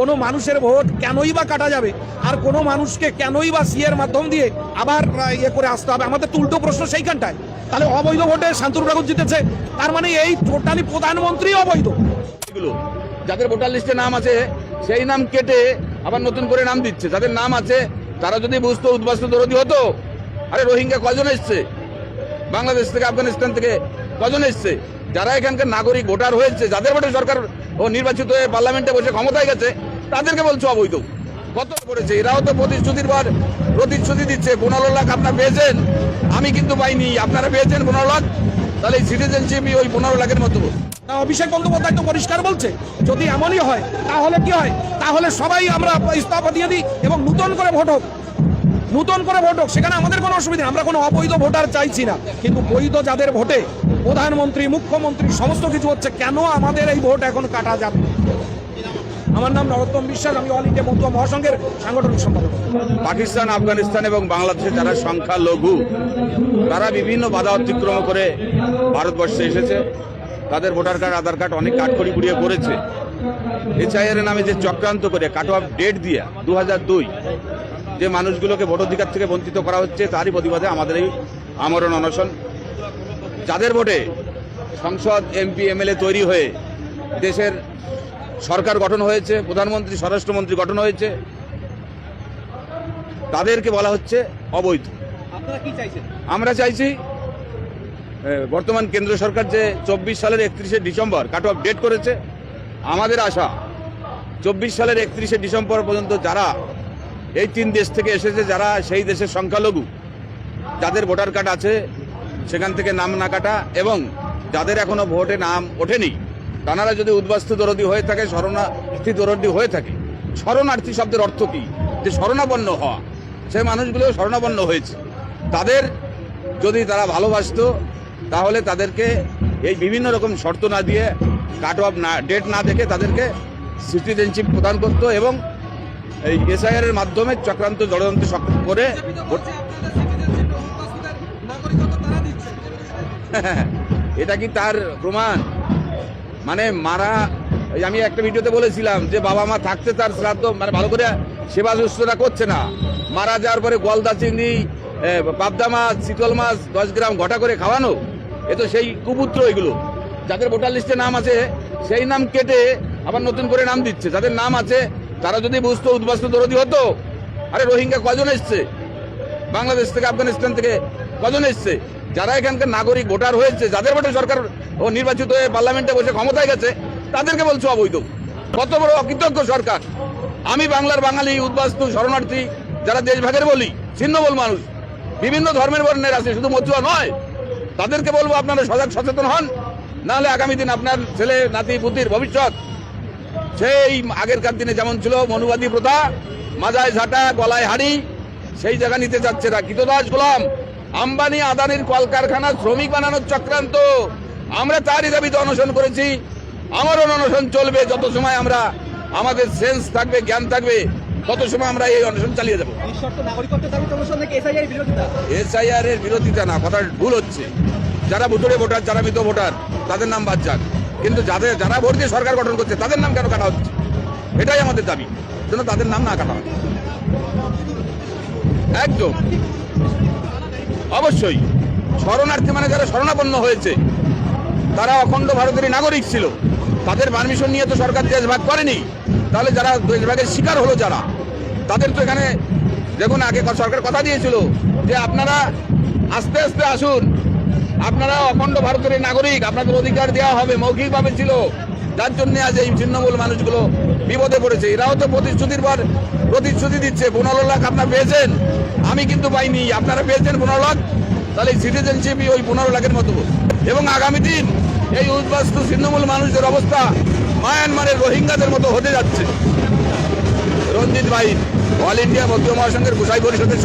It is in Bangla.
কোনো মানুষের ভোট কেনই বা কাটা যাবে? আর কোনো মানুষকে কেনই বা সিএর মাধ্যম দিয়ে আবার ইয়ে করে আসতে হবে? আমাদের তো উল্টো প্রশ্ন সেইখানটায়। তাহলে অবৈধ ভোটে শান্তনু ঠাকুর জিতেছে, তার মানে এই টোটালি প্রধানমন্ত্রী অবৈধ। যাদের ভোটার লিস্টে নাম আছে, সেই নাম কেটে আবার নতুন করে নাম দিচ্ছে। যাদের নাম আছে, তারা যদি বুঝতো, উদ্বাস্তু দরদি হতো, আরে রোহিঙ্গা কজন এসছে? বাংলাদেশ থেকে, আফগানিস্তান থেকে কজন এসছে? যারা এখানকার নাগরিক, ভোটার হয়েছে, যাদের ভোটে সরকার ও নির্বাচিত হয়ে পার্লামেন্টে বসে ক্ষমতায় গেছে, তাদেরকে বলছো অবৈধ। কত করেছে? এরাও তো প্রতিশ্রুতির পর প্রতিশ্রুতি দিচ্ছে, পনেরো লাখ আপনারা পেয়েছেন, আমি কিন্তু পাইনি, আপনারা পেয়েছেন পনেরো লাখ, তাহলে সিটিজেনশিপই ওই পনেরো লাখের মতো অভিষেক বন্দ্যোপাধ্যায় তো পরিষ্কার বলছে, যদি এমনই হয়, তাহলে কি হয়? তাহলে সবাই আমরা ইস্তফা দিয়ে দিই এবং নতুন করে ভোট হোক। নতুন করে ভোট হোক, সেখানে আমাদের কোনো অসুবিধা। আমরা কোনো অবৈধ ভোটার চাইছি না। কিন্তু বৈধ যাদের ভোটে প্রধানমন্ত্রী, মুখ্যমন্ত্রী, সমস্ত কিছু হচ্ছে, কেন আমাদের এই ভোট এখন কাটা যাবে? আমার নাম নরোত্তম বিশ্বাস, আমি অল ইন্ডিয়া মতুয়া মহাসংঘের সাংগঠনিক সম্পাদক। পাকিস্তান, আফগানিস্তান এবং বাংলাদেশে যারা সংখ্যা লঘু তারা বিভিন্ন বাধা অতিক্রম করে ভারতবর্ষে এসেছে। তাদের ভোটার কার্ড, আধার কার্ড অনেক কাঠখড়ি পুড়িয়ে করেছে। এর নামে যে চক্রান্ত করে কাট অফ ডেট দিয়ে দু যে মানুষগুলোকে ভোটাধিকার থেকে বঞ্চিত করা হচ্ছে তারই প্রতিবাদে আমাদের এই আমরণ অনশন। যাদের ভোটে সংসদ এমপি এমএলএ তৈরি হয়ে দেশের সরকার গঠন হয়েছে প্রধানমন্ত্রী স্বরাষ্ট্রমন্ত্রী গঠন হয়েছে তাদেরকে বলা হচ্ছে অবৈধ। আমরা চাইছি বর্তমান কেন্দ্র সরকার যে চব্বিশ সালের একত্রিশে ডিসেম্বর কাট অফ ডেট করেছে আমাদের আশা চব্বিশ সালের একত্রিশে ডিসেম্বর পর্যন্ত যারা এই তিন দেশ থেকে এসেছে যারা সেই দেশের সংখ্যালঘু। যাদের ভোটার কার্ড আছে, সেখান থেকে নাম না কাটা এবং যাদের এখনও ভোটে নাম ওঠেনি, তারা যদি উদ্বাস্তু দরদি হয়ে থাকে, শরণার্থী দরদি হয়ে থাকে, শরণার্থী শব্দের অর্থ কি? যে শরণাপন্ন হওয়া। সেই মানুষগুলো শরণাপন্ন হয়েছে। তাদের যদি তারা ভালোবাসতো, তাহলে তাদেরকে এই বিভিন্ন রকম শর্ত না দিয়ে, কাট অফ না, ডেট না দেখে তাদেরকে সিটিজেনশিপ প্রদান করতো এবং এই এসআইআর এর মাধ্যমে চক্রান্ত ষড়যন্ত্র সক্রিয় করে এটা কি তার প্রমাণ? মানে মারা আমি একটা ভিডিওতে বলেছিলাম যে বাবা মা থাকতে তার শ্রাদ্ধ মানে ভালো করে সেবা শুশ্রূষা করছে না। মারা যাওয়ার পরে গলদা চিংড়ি পাবদা মাছ, চিতল মাছ, দশ গ্রাম ঘটা করে খাওয়ানো। এ তো সেই কুপুত্র এগুলো। যাদের ভোটার লিস্টে নাম আছে, সেই নাম কেটে আবার নতুন করে নাম দিচ্ছে। যাদের নাম আছে তারা যদি বুঝতো, উদ্বাস্তু দরদি হতো, আরে রোহিঙ্গা কজন এসছে? বাংলাদেশ থেকে আফগানিস্তান থেকে কজন এসছে? যারা এখানকার নাগরিক ভোটার হয়েছে, যাদের ভোটে সরকার ও নির্বাচিত হয়ে পার্লামেন্টে বসে ক্ষমতায় গেছে, তাদেরকে বলছো অবৈধ। কত বড় অকৃতজ্ঞ সরকার। আমি বাংলার বাঙালি, উদ্বাস্তু, শরণার্থী, যারা দেশভাগের বলি ছিন্নবল মানুষ, বিভিন্ন ধর্মের বর্ণের আছে, শুধু মতুয়া নয়, তাদেরকে বলব আপনারা সজাগ সচেতন হন, নাহলে আগামী দিন আপনার ছেলে, নাতি, পুতির ভবিষ্যৎ সেই আগেরকার দিনে যেমন ছিল মনুবাদী প্রথা মাজায় ঝাঁটা গলায় হাড়ি সেই জায়গা নিতে যাচ্ছে না। কৃতদাস গোলাম আম্বানি আদানির কলকারখানা শ্রমিক বানানোর চক্রান্ত। আমরা তারই দাবিতে অনশন করেছি। আমারও অনশন চলবে যত সময় আমরা আমাদের সেন্স থাকবে জ্ঞান থাকবে তত সময় আমরা এই অনশন চালিয়ে যাব। এসআইআর এর বিরোধিতা? না কথা ভুল হচ্ছে। যারা ভুতুড়ে ভোটার যারা মৃত ভোটার তাদের নাম বাদ যাক। কিন্তু যাদের, যারা ভোট দিয়ে সরকার গঠন করছে, তাদের নাম কেন কাটা হচ্ছে? এটাই আমাদের দাবি, যেন তাদের নাম না কাটা হয়। একদম। অবশ্যই, শরণার্থী মানে যারা শরণাপন্ন হয়েছে, তারা অখণ্ড ভারতের নাগরিক ছিল। তাদের পারমিশন নিয়ে তো সরকার দেশভাগ করেনি। তাহলে যারা দেশভাগের শিকার হলো যারা, তাদের তো এখানে, দেখুন আগে সরকার কথা দিয়েছিল যে আপনারা আস্তে আস্তে আসুন আপনারা অখণ্ড ভারতের নাগরিক, আপনাদের অধিকার দেওয়া হবে, মৌখিকভাবে ছিল। যার জন্য আজ এই ছিন্নমূল মানুষগুলো বিপদে পড়েছে। এরাও তো প্রতিশ্রুতির পর প্রতিশ্রুতি দিচ্ছে, পনেরো লাখ আপনারা পেয়েছেন। আমি কিন্তু পাইনি। আপনারা পেয়েছেন পনেরো লাখ, তাহলে সিটিজেনশিপই ওই পনেরো লাখের মতো। এবং আগামী দিন এই উদ্বাস্তু ছিন্নমূল মানুষদের অবস্থা মায়ানমারের রোহিঙ্গাদের মতো হতে যাচ্ছে। রঞ্জিত ভাই অল ইন্ডিয়া মধ্য মহাসংঘের গোসাই পরিষদের